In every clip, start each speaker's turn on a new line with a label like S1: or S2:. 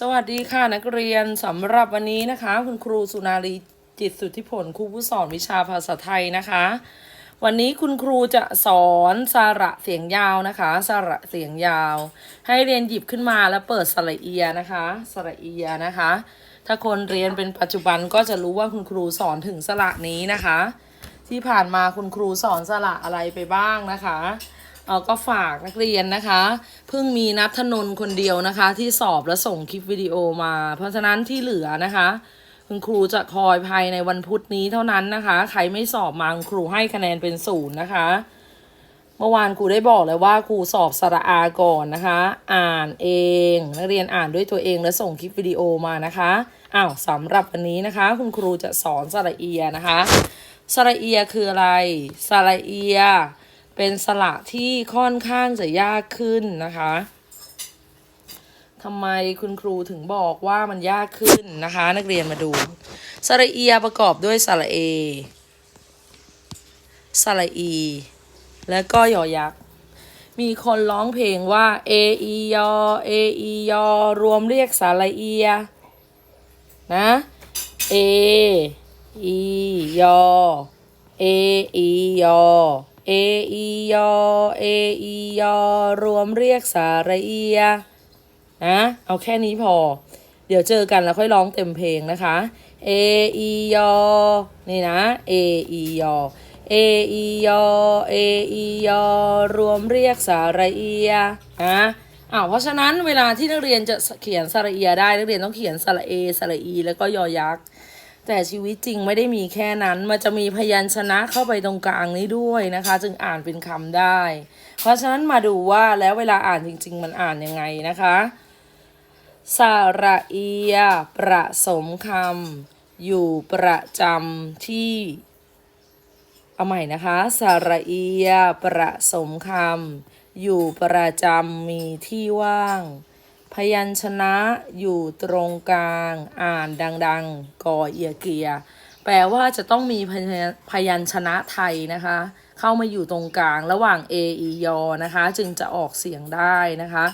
S1: สวัสดีค่ะนักเรียนสำหรับวันนี้นะคะ คุณครูสุนารีจิตสุทธิผลครูผู้สอนวิชาภาษาไทยนะคะ วันนี้คุณครูจะสอนสระเสียงยาวนะคะ สระเสียงยาว ให้เรียนหยิบขึ้นมาแล้วเปิดสระเอียนะคะ สระเอียนะคะ ถ้าคนเรียนเป็นปัจจุบันก็จะรู้ว่าคุณครูสอนถึงสระนี้นะคะ ที่ผ่านมาคุณครูสอนสระอะไรไปบ้างนะคะ เออก็ฝากนักเรียนนะคะ เพิ่งมีนัทธนนท์คนเดียวนะคะ ที่สอบและส่งคลิปวิดีโอมา เพราะฉะนั้นที่เหลือนะคะ คุณครูจะคอยภายในวันพุธนี้เท่านั้นนะคะ ใครไม่สอบมาคุณครูให้คะแนนเป็นศูนย์นะคะ เมื่อวานครูได้บอกเลยว่าครูสอบสระอาก่อนนะคะ อ่านเอง นักเรียนอ่านด้วยตัวเองและส่งคลิปวิดีโอมานะคะอ้าวสำหรับวันนี้นะคะ คุณครูจะสอนสระเอียนะคะสระเอียคืออะไรสระเอีย เป็นสระที่ค่อนข้างจะยากขึ้นนะคะทำไมคุณครูถึงบอกว่ามันยากขึ้นนะคะ นักเรียนมาดูสระเอียประกอบด้วยสระเอสระอี แล้วก็ยอยักษ์มีคนร้องเพลงว่าเออียอเออียอรวมเรียกสระเอียนะเออียอเออียอ เออียอเออียอรวมเรียกสาระเอียนะเอาแค่นี้พอ เดี๋ยวเจอกันแล้วค่อยร้องเต็มเพลงนะคะเออียอนี่นะเออียอเออียอเออียอรวมเรียกสาระเอียนะอ้าวเพราะฉะนั้นเวลาที่นักเรียนจะเขียนสระเอียได้นักเรียนต้องเขียนสระเอสระอีแล้วก็ยอยักษ์ แต่ชีวิตจริงไม่ได้มีแค่นั้น มันจะมีพยัญชนะเข้าไปตรงกลางนี้ด้วยนะคะ จึงอ่านเป็นคำได้ เพราะฉะนั้นมาดูว่าแล้วเวลาอ่านจริง ๆ มันอ่านยังไงนะคะสระเอีย ประสมคำอยู่ประจำที่ เอาใหม่นะคะสระเอีย ประสมคำอยู่ประจำมีที่ว่าง พยัญชนะอยู่ตรงกลาง อ่านดัง ๆกอเอียเกีย แปลว่าจะต้องมีพยัญชนะไทยนะคะ เข้ามาอยู่ตรงกลางระหว่าง a e ยอนะคะ จึงจะออกเสียงได้นะคะ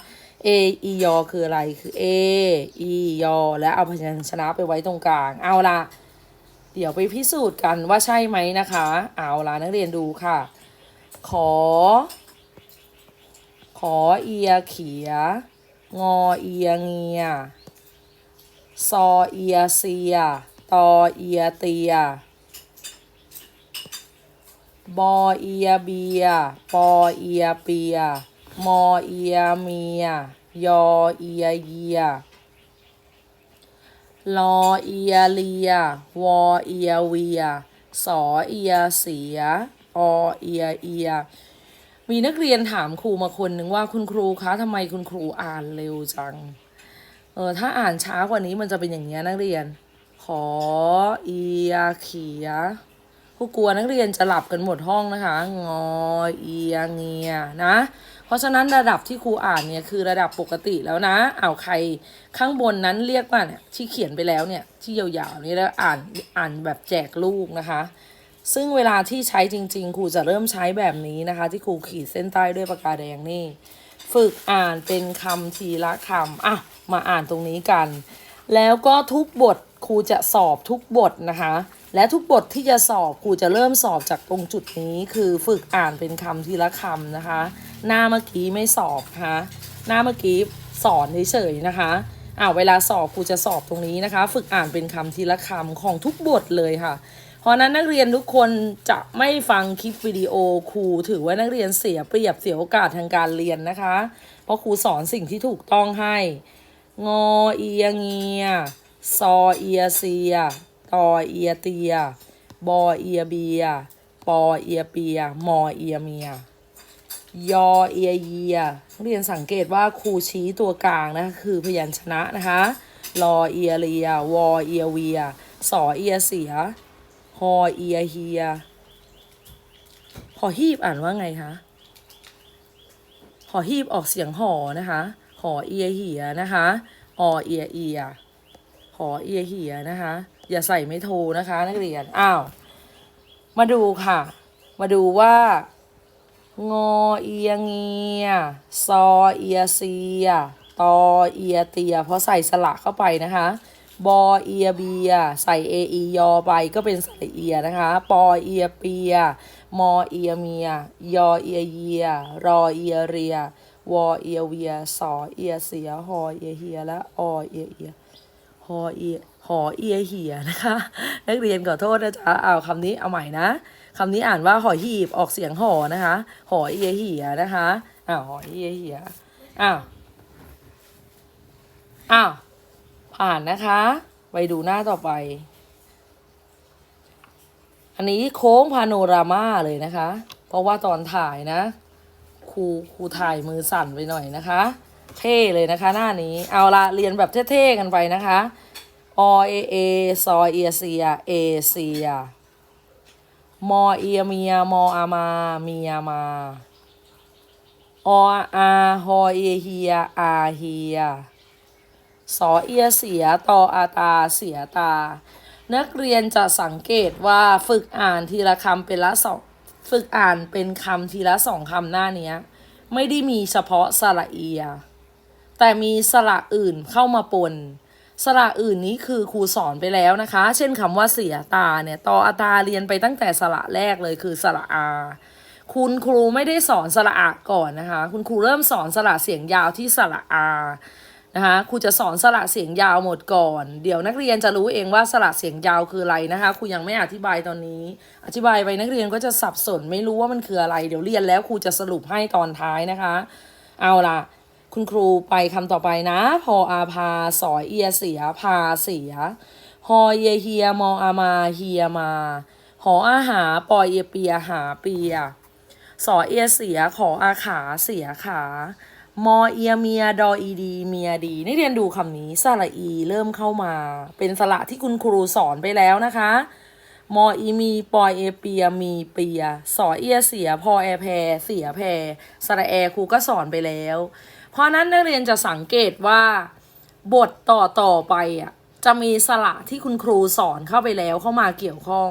S1: a e ยอคืออะไรคือ a e ยอและเอาพยัญชนะไปไว้ตรงกลาง เอาละเดี๋ยวไปพิสูจน์กันว่าใช่ไหมนะคะ เอาละนักเรียนดูค่ะ ขอ ขอเอียเขีย งอเอียเงีย ซอเอียเซีย ตอเอียเตีย บอเอียเบีย ปอเอียเปีย มอเอียเมีย ยอเอียเยีย ลอเอียเลีย วอเอียเวีย สอเอียเสียอเอียเอีย มีนักเรียนถามครูมาคนหนึ่งว่าคุณครูคะทำไมคุณครูอ่านเร็วจัง เออถ้าอ่านช้ากว่านี้มันจะเป็นอย่างนี้ยนักเรียน ขอเอียเขียครูกลัวนักเรียนจะหลับกันหมดห้องนะคะ งอเอียเงียนะ เพราะฉะนั้นระดับที่ครูอ่านเนี่ยคือระดับปกติแล้วนะเอาวใครข้างบนนั้นเรียกว่าเนี่ยที่เขียนไปแล้วเนี่ยที่ยาวๆนี่แล้วอ่านอ่านแบบแจกลูกนะคะ ซึ่งเวลาที่ใช้จริง ๆ ครูจะเริ่มใช้แบบนี้นะคะ ที่ครูขีดเส้นใต้ด้วยปากกาแดงนี่ ฝึกอ่านเป็นคำทีละคำอะมาอ่านตรงนี้กัน แล้วก็ทุกบทครูจะสอบทุกบทนะคะ และทุกบทที่จะสอบครูจะเริ่มสอบจากตรงจุดนี้ คือฝึกอ่านเป็นคำทีละคำนะคะ หน้าเมื่อกี้ไม่สอบนะคะหน้าเมื่อกี้สอนเฉยๆนะคะอ่าเวลาสอบครูจะสอบตรงนี้นะคะ ฝึกอ่านเป็นคำทีละคำของทุกบทเลยค่ะ เพราะนั้นนักเรียนทุกคนจะไม่ฟังคลิปวิดีโอครูถือว่านักเรียนเสียเปรียบเสียโอกาสทางการเรียนนะคะ เพราะครูสอนสิ่งที่ถูกต้องให้ งอเอียเงีย ซอเอียเซีย ตอเอียเตีย บอเอียเบีย ปอเอียเปีย มอเอียเมียยอเอียเยียนักเรียนสังเกตว่าครูชี้ตัวกลางนะคือพยัญชนะนะคะ รอเอียเรียวอเอียเวีย สอเอียเสีย อเอียเฮียหอฮีบอ่านว่าไงคะหอฮีบออกเสียงหอนะคะหอเอียเหียนะคะอเอียเอียหอเอียเหียนะคะ อย่าใส่ไม่โทนะคะ นักเรียนอ้าวมาดูค่ะ มาดูว่างอเอียเงียซอเอียเซียตตอเอียเตียเพราะใส่สระเข้าไปนะคะ บอเอียเบีย ใส่เออียอไปก็เป็นใสระเอียนะคะ ปอเอียเปีย มอเอียเมีย ยอเอียเยีย รอเอียเรีย วอเอียเวีย สอเอียเสีย หอเอียเฮีย และอเอียเอีย หอเอีย หอเอียเหียนะคะ นักเรียนขอโทษนะจ๊ะเอาคำนี้เอาใหม่นะคำนี้อ่านว่าหอหีบออกเสียงหอนะคะ หอเอียเหียนะคะอ้าวหอเอียเหียอ้าวอ้าว ผ่านนะคะ ไปดูหน้าต่อไป อันนี้โค้งพาโนรามาเลยนะคะ เพราะว่าตอนถ่ายนะครูครูถ่ายมือสั่นไปหน่อยนะคะ เท่เลยนะคะ หน้านี้เอาละเรียนแบบเท่ๆกันไปนะคะอเอเอซอเอเซียเอเซียมอเอียเมียมออามาเมียมาออาฮอเอเฮียอาเฮีย สอเอียเสียตออาตาเสียตา นักเรียนจะสังเกตว่าฝึกอ่านทีละคำเป็นละสองฝึกอ่านเป็นคำทีละสองคำหน้านี้ไม่ได้มีเฉพาะสระเอีย แต่มีสระอื่นเข้ามาปน สระอื่นนี้คือครูสอนไปแล้วนะคะ เช่นคำว่าเสียตาเนี่ยตออาตาเรียนไปตั้งแต่สระแรกเลยคือสระอาคุณครูไม่ได้สอนสระอะก่อนนะคะ คุณครูเริ่มสอนสระเสียงยาวที่สระอา นะคะครูจะสอนสระเสียงยาวหมดก่อน เดี๋ยวนักเรียนจะรู้เองว่าสระเสียงยาวคืออะไรนะคะครูยังไม่อธิบายตอนนี้ อธิบายไปนักเรียนก็จะสับสนไม่รู้ว่ามันคืออะไร เดี๋ยวเรียนแล้วครูจะสรุปให้ตอนท้ายนะคะ เอาล่ะ คุณครูไปคำต่อไปนะ พออาพาสอยเอียเสีย พาเสีย ฮอเยเฮียมออามาเฮียมาหออาหาปอเยเปียหาเปีย สอเอียเสียขออาขาเสียขา มอเอียเมียดออีดีเมียดีนักเรียนดูคำนี้สระอีเริ่มเข้ามา เป็นสระที่คุณครูสอนไปแล้วนะคะ มออีมีปอเอเปียมีเปีย สอเอียเสียพอแอแพรเสียแพรสระแอครูก็สอนไปแล้ว เพราะนั้นนักเรียนจะสังเกตว่า บทต่อต่อไปอะจะมีสระที่คุณครูสอนเข้าไปแล้วเข้ามาเกี่ยวข้อง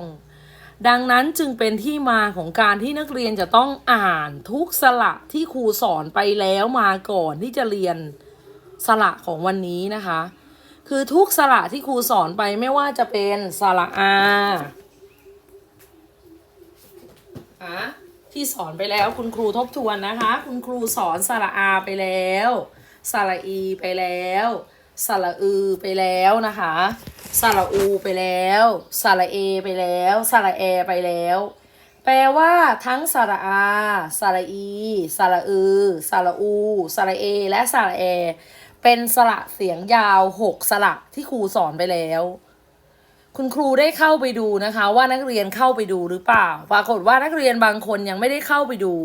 S1: ดังนั้นจึงเป็นที่มาของการที่นักเรียนจะต้องอ่านทุกสระที่ครูสอนไปแล้วมาก่อนที่จะเรียนสระของวันนี้นะคะ คือทุกสระที่ครูสอนไปไม่ว่าจะเป็นสระอาอะที่สอนไปแล้วคุณครูทบทวนนะคะ คุณครูสอนสระอาไปแล้วสระอีไปแล้ว สระอือไปแล้วนะคะสระอูไปแล้วสระเอไปแล้วสระแอไปแล้ว แปลว่าทั้งสระอาสระอีสระอือสระอูสระเอ และสระแอ เป็นสระเสียงยาวหกสระที่ครูสอนไปแล้วคุณครูได้เข้าไปดูนะคะ ว่านักเรียนเข้าไปดูหรือเปล่า ปรากฏว่านักเรียนบางคนยังไม่ได้เข้าไปดู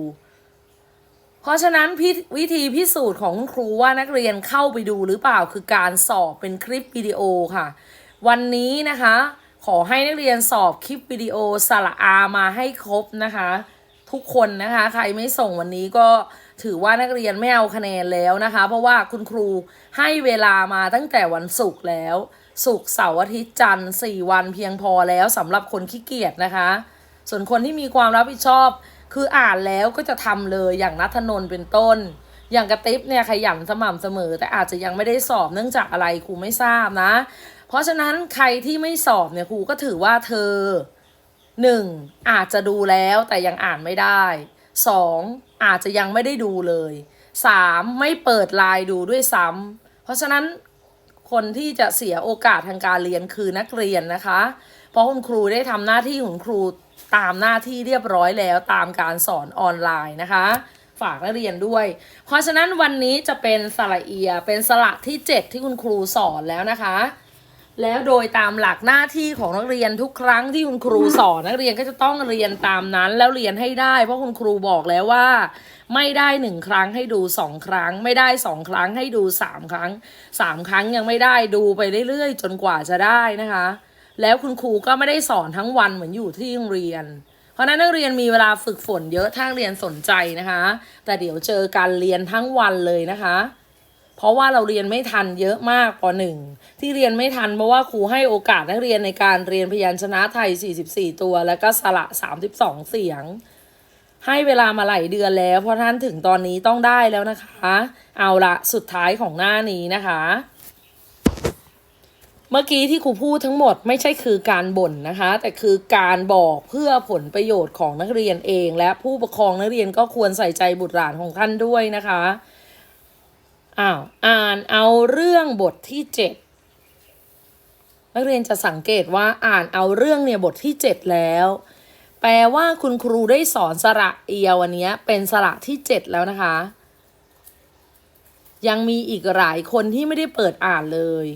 S1: เพราะฉะนั้นวิธีพิสูจน์ของคุณครูว่านักเรียนเข้าไปดูหรือเปล่าคือการสอบเป็นคลิปวิดีโอค่ะ วันนี้นะคะ ขอให้นักเรียนสอบคลิปวิดีโอสระอามาให้ครบนะคะ ทุกคนนะคะ ใครไม่ส่งวันนี้ก็ถือว่านักเรียนไม่เอาคะแนนแล้วนะคะ เพราะว่าคุณครูให้เวลามาตั้งแต่วันศุกร์แล้วศุกร์เสาร์อาทิตย์จันทร์สี่วันเพียงพอแล้วสำหรับคนขี้เกียจนะคะ ส่วนคนที่มีความรับผิดชอบ คืออ่านแล้วก็จะทำเลยอย่างนัทนนท์เป็นต้น อย่างกระติบเนี่ยขยันสม่ำเสมอ แต่อาจจะยังไม่ได้สอบเนื่องจากอะไรครูไม่ทราบนะ เพราะฉะนั้นใครที่ไม่สอบเนี่ยครูก็ถือว่าเธอหนึ่งอาจจะดูแล้วแต่ยังอ่านไม่ได้สองอาจจะยังไม่ได้ดูเลยสามไม่เปิดไลน์ดูด้วยซ้ำเพราะฉะนั้นคนที่จะเสียโอกาสทางการเรียนคือนักเรียนนะคะ เพราะคุณครูได้ทำหน้าที่ของครู ตามหน้าที่เรียบร้อยแล้วตามการสอนออนไลน์นะคะ ฝากนักเรียนด้วย เพราะฉะนั้นวันนี้จะเป็นสระเอียเป็นสระที่ 7 ที่คุณครูสอนแล้วนะคะ แล้วโดยตามหลักหน้าที่ของนักเรียนทุกครั้งที่คุณครูสอนนักเรียนก็จะต้องเรียนตามนั้นแล้วเรียนให้ได้ เพราะคุณครูบอกแล้วว่า ไม่ได้หนึ่งครั้งให้ดูสองครั้ง ไม่ได้สองครั้งให้ดูสามครั้งสามครั้งยังไม่ได้ดูไปเรื่อยๆ จนกว่าจะได้นะคะ แล้วคุณครูก็ไม่ได้สอนทั้งวันเหมือนอยู่ที่โรงเรียน เพราะนั้นนักเรียนมีเวลาฝึกฝนเยอะถ้าเรียนสนใจนะคะ แต่เดี๋ยวเจอการเรียนทั้งวันเลยนะคะ เพราะว่าเราเรียนไม่ทันเยอะมากปหนึ่งที่เรียนไม่ทันเพราะว่าครูให้โอกาสนักเรียนในการเรียนพยัญชนะไทย 44 ตัว แล้วก็สระ 32 เสียงให้เวลามาหลายเดือนแล้ว เพราะฉะนั้นถึงตอนนี้ต้องได้แล้วนะคะ เอาละสุดท้ายของหน้านี้นะคะ เมื่อกี้ที่ครูพูดทั้งหมดไม่ใช่คือการบ่นนะคะ แต่คือการบอกเพื่อผลประโยชน์ของนักเรียนเอง และผู้ปกครองนักเรียนก็ควรใส่ใจบุตรหลานของท่านด้วยนะคะอ้าวอ่านเอาเรื่องบทที่เจ็ดนักเรียนจะสังเกตว่าอ่านเอาเรื่องเนี่ยบทที่เจ็ดแล้ว แปลว่าคุณครูได้สอนสระเอียวันนี้เป็นสระที่เจ็ดแล้วนะคะ ยังมีอีกหลายคนที่ไม่ได้เปิดอ่านเลย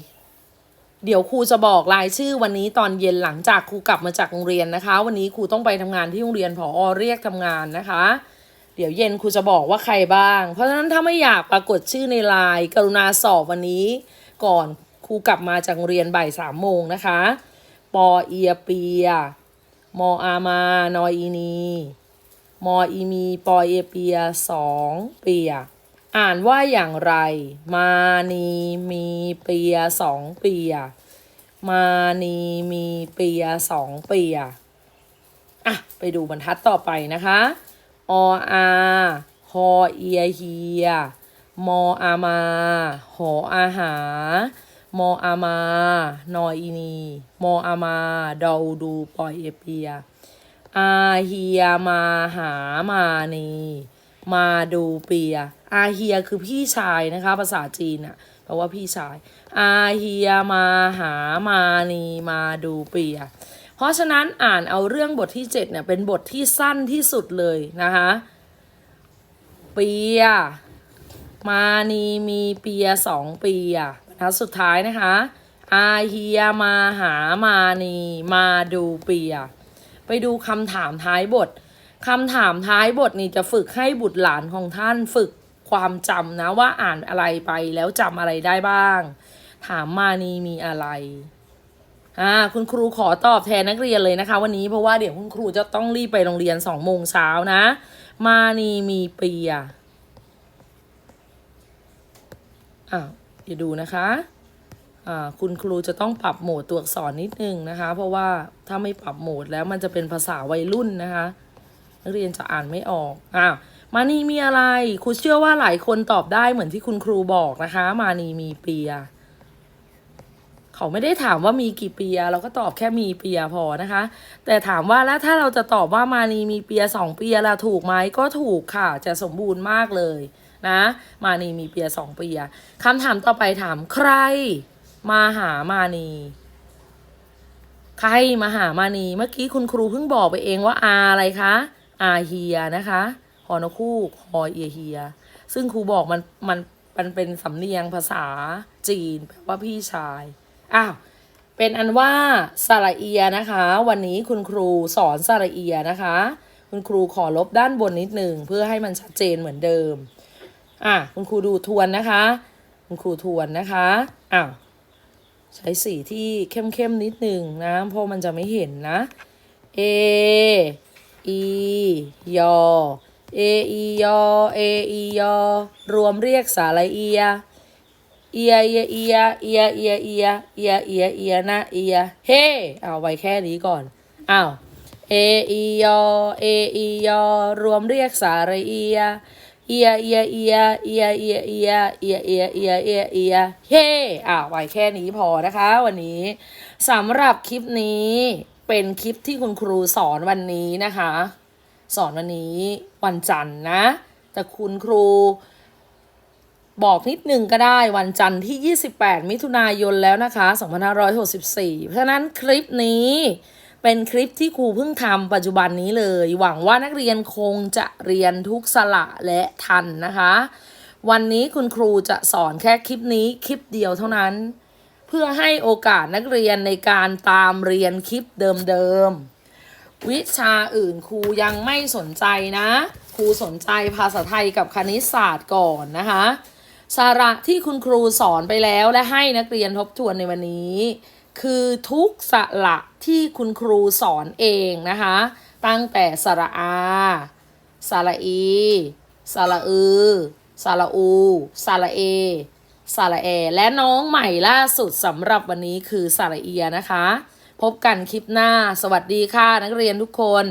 S1: เดี๋ยวครูจะบอกรายชื่อวันนี้ตอนเย็นหลังจากครูกลับมาจากโรงเรียนนะคะ วันนี้ครูต้องไปทำงานที่โรงเรียนผออเรียกทำงานนะคะ เดี๋ยวเย็นครูจะบอกว่าใครบ้าง เพราะฉะนั้นถ้าไม่อยากปรากฏชื่อในไลน์กรุณาสอบวันนี้ ก่อนครูกลับมาจากโรงเรียนบ่ายสามโมงนะคะ ปอเอียเปีย มออามานออีนี มออีมี ปอเอเปียสองเปีย อ่านว่าอย่างไร มานีมีเปียสองเปีย มานีมีเปียสองเปีย อะ ไปดูบรรทัดต่อไปนะคะ ออาฮอเอียเฮีย มออามา หออาหา มออามานออีนี มออามาดอดูปอยเอเปีย อาเฮียมาหามานี มาดูเปีย อาเฮียคือพี่ชายนะคะ ภาษาจีนอะแปลว่าพี่ชาย อาเฮียมาหามานีมาดูเปีย เพราะฉะนั้นอ่านเอาเรื่องบทที่ 7 เนี่ย เป็นบทที่สั้นที่สุดเลยนะคะเปีย มานีมีเปียสองเปียนะสุดท้ายนะคะ อาเฮียมาหามานีมาดูเปีย ไปดูคำถามท้ายบทคำถามท้ายบทนี่จะฝึกให้บุตรหลานของท่านฝึก ความจำนะว่าอ่านอะไรไปแล้วจำอะไรได้บ้าง ถามมานีมีอะไรอ่าคุณครูขอตอบแทนนักเรียนเลยนะคะ วันนี้เพราะว่าเดี๋ยวคุณครูจะต้องรีบไปโรงเรียนสองโมงเช้านะ มานีมีเปียอ่าเดี๋ยวดูนะคะอ่าคุณครูจะต้องปรับโหมดตัวอักษรนิดนึงนะคะ เพราะว่าถ้าไม่ปรับโหมดแล้วมันจะเป็นภาษาวัยรุ่นนะคะ นักเรียนจะอ่านไม่ออกอ้าว มานีมีอะไรครูเชื่อว่าหลายคนตอบได้เหมือนที่คุณครูบอกนะคะ มานีมีเปีย เขาไม่ได้ถามว่ามีกี่เปีย เราก็ตอบแค่มีเปียพอนะคะ แต่ถามว่าแล้วถ้าเราจะตอบว่ามานีมีเปียสองเปียล่ะถูกไหมก็ถูกค่ะ จะสมบูรณ์มากเลยนะ มานีมีเปียสองเปียคำถามต่อไปถามใคร มาหามานีใครมาหามานีเมื่อกี้คุณครูเพิ่งบอกไปเองว่าอาอะไรคะอาเฮียนะคะ อนคูกฮอเอียเฮีย ซึ่งครูบอกมันมันมันเป็นสำเนียงภาษาจีนแปลว่าพี่ชาย อ้าว เป็นอันว่าสระเอียนะคะ วันนี้คุณครูสอนสระเอียนะคะ คุณครูขอลบด้านบนนิดหนึ่งเพื่อให้มันชัดเจนเหมือนเดิม อะคุณครูดูทวนนะคะ คุณครูทวนนะคะอ้าวใช้สีที่เข้มๆนิดหนึ่งนะเพราะมันจะไม่เห็นนะ A E ยอ A E ยอ A E ยอรวมเรียกสาระเอีย เอียเอียเอียเอียเอียเอียเอียเอียเอียนะเอีย เฮ้เอาไว้แค่นี้ก่อนอ้าว A E ยอ A E ยอรวมเรียกสาระเอีย เอียเอียเอียเอียเอียเอียเอียเอียเอียเอียเอียเฮ้อ่าไว้แค่นี้พอนะคะ วันนี้สำหรับคลิปนี้เป็นคลิปที่คุณครูสอนวันนี้นะคะ สอนวันนี้วันจันทร์นะ แต่คุณครูบอกนิดนึงก็ได้วันจันทร์ที่ 28 มิถุนายนแล้วนะคะ 2564 เพราะฉะนั้นคลิปนี้เป็นคลิปที่ครูเพิ่งทำปัจจุบันนี้เลย หวังว่านักเรียนคงจะเรียนทุกสระและทันนะคะ วันนี้คุณครูจะสอนแค่คลิปนี้คลิปเดียวเท่านั้น เพื่อให้โอกาสนักเรียนในการตามเรียนคลิปเดิมๆ วิชาอื่นครูยังไม่สนใจนะ ครูสนใจภาษาไทยกับคณิตศาสตร์ก่อนนะคะ สาระที่คุณครูสอนไปแล้วและให้นักเรียนทบทวนในวันนี้ คือทุกสระที่คุณครูสอนเองนะคะ ตั้งแต่สระอา สระอี สระอือ สระอู สระเอ สระแอ และน้องใหม่ล่าสุดสำหรับวันนี้คือสระเอียนะคะ พบกันคลิปหน้า สวัสดีค่ะนักเรียนทุกคน